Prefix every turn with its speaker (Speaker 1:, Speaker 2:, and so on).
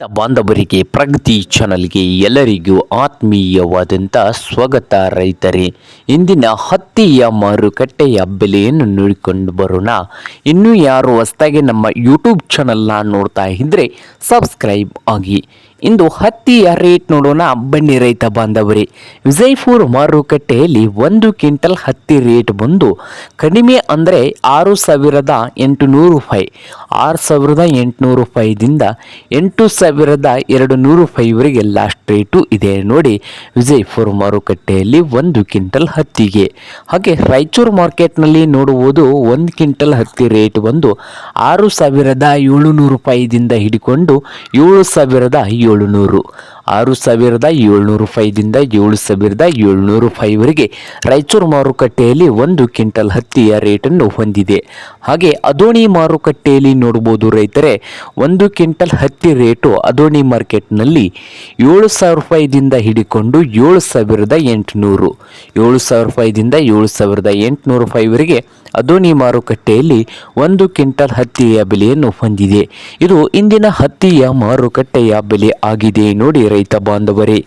Speaker 1: ಬಾಂಧವರಿಗೆ, ಪ್ರಗತಿ ಚಾನಲ್ಗೆ ಎಲ್ಲರಿಗೂ ಆತ್ಮೀಯವಾದಂಥ ಸ್ವಾಗತ ರೈತರೇ. ಇಂದಿನ ಹತ್ತಿಯ ಮಾರುಕಟ್ಟೆಯ ಬೆಲೆಯನ್ನು ನೋಡಿಕೊಂಡು ಬರೋಣ. ಇನ್ನೂ ಯಾರು ಹೊಸದಾಗಿ ನಮ್ಮ ಯೂಟ್ಯೂಬ್ ಚಾನಲ್ನ ನೋಡ್ತಾ ಇದ್ದರೆ ಸಬ್ಸ್ಕ್ರೈಬ್ ಆಗಿ. ಇಂದು ಹತ್ತಿಯ ರೇಟ್ ನೋಡೋಣ. ಬನ್ನಿ ರೈತ ಬಾಂಧವರಿ, ವಿಜಯಪುರ ಮಾರುಕಟ್ಟೆಯಲ್ಲಿ ಒಂದು ಕ್ವಿಂಟಲ್ ಹತ್ತಿ ರೇಟ್ ಬಂದು ಕಡಿಮೆ ಅಂದರೆ ಆರು ಸಾವಿರದ ಎಂಟುನೂರು ರೂಪಾಯಿ, ಆರು ಸಾವಿರದ ಎಂಟುನೂರು ರೂಪಾಯಿದಿಂದ ಎಂಟು ಸಾವಿರದ ಎರಡು ನೂರು ರೂಪಾಯಿವರೆಗೆ ಲಾಸ್ಟ್ ರೇಟು ಇದೆ. ನೋಡಿ, ವಿಜಯಪುರ ಮಾರುಕಟ್ಟೆಯಲ್ಲಿ ಒಂದು ಕ್ವಿಂಟಲ್ ಹತ್ತಿಗೆ. ಹಾಗೆ ರಾಯಚೂರು ಮಾರ್ಕೆಟ್ನಲ್ಲಿ ನೋಡುವುದು ಒಂದು ಕ್ವಿಂಟಲ್ ಹತ್ತಿ ರೇಟ್ ಬಂದು ಆರು ಸಾವಿರದ ಏಳುನೂರು ರೂಪಾಯಿದಿಂದ ಹಿಡಿಕೊಂಡು ಏಳು ಸಾವಿರದ ಏಳುನೂರು. ಆರು ಸಾವಿರದ ಏಳ್ನೂರು ರೂಪಾಯಿದಿಂದ ಏಳು ಸಾವಿರದ ಏಳ್ನೂರು ರೂಪಾಯಿವರೆಗೆ ರಾಯಚೂರು ಮಾರುಕಟ್ಟೆಯಲ್ಲಿ ಒಂದು ಕ್ವಿಂಟಲ್ ಹತ್ತಿಯ ರೇಟನ್ನು ಹೊಂದಿದೆ. ಹಾಗೆ ಅದೋಣಿ ಮಾರುಕಟ್ಟೆಯಲ್ಲಿ ನೋಡ್ಬೋದು ರೈತರೆ, ಒಂದು ಕ್ವಿಂಟಲ್ ಹತ್ತಿ ರೇಟು ಅದೋಣಿ ಮಾರ್ಕೆಟ್ನಲ್ಲಿ ಏಳು ಸಾವಿರ ರೂಪಾಯಿದಿಂದ ಹಿಡಿಕೊಂಡು ಏಳು ಸಾವಿರದ ಎಂಟುನೂರು. ಏಳು ಸಾವಿರ ರೂಪಾಯಿದಿಂದ ಏಳು ಸಾವಿರದ ಎಂಟುನೂರು ರೂಪಾಯಿವರೆಗೆ ಅದೋಣಿ ಮಾರುಕಟ್ಟೆಯಲ್ಲಿ ಒಂದು ಕ್ವಿಂಟಲ್ ಹತ್ತಿಯ ಬೆಲೆಯನ್ನು ಹೊಂದಿದೆ. ಇದು ಇಂದಿನ ಹತ್ತಿಯ ಮಾರುಕಟ್ಟೆಯ ಬೆಲೆ ಆಗಿದೆ. ನೋಡಿ ರೈತ ಬಾಂಧವರೇ.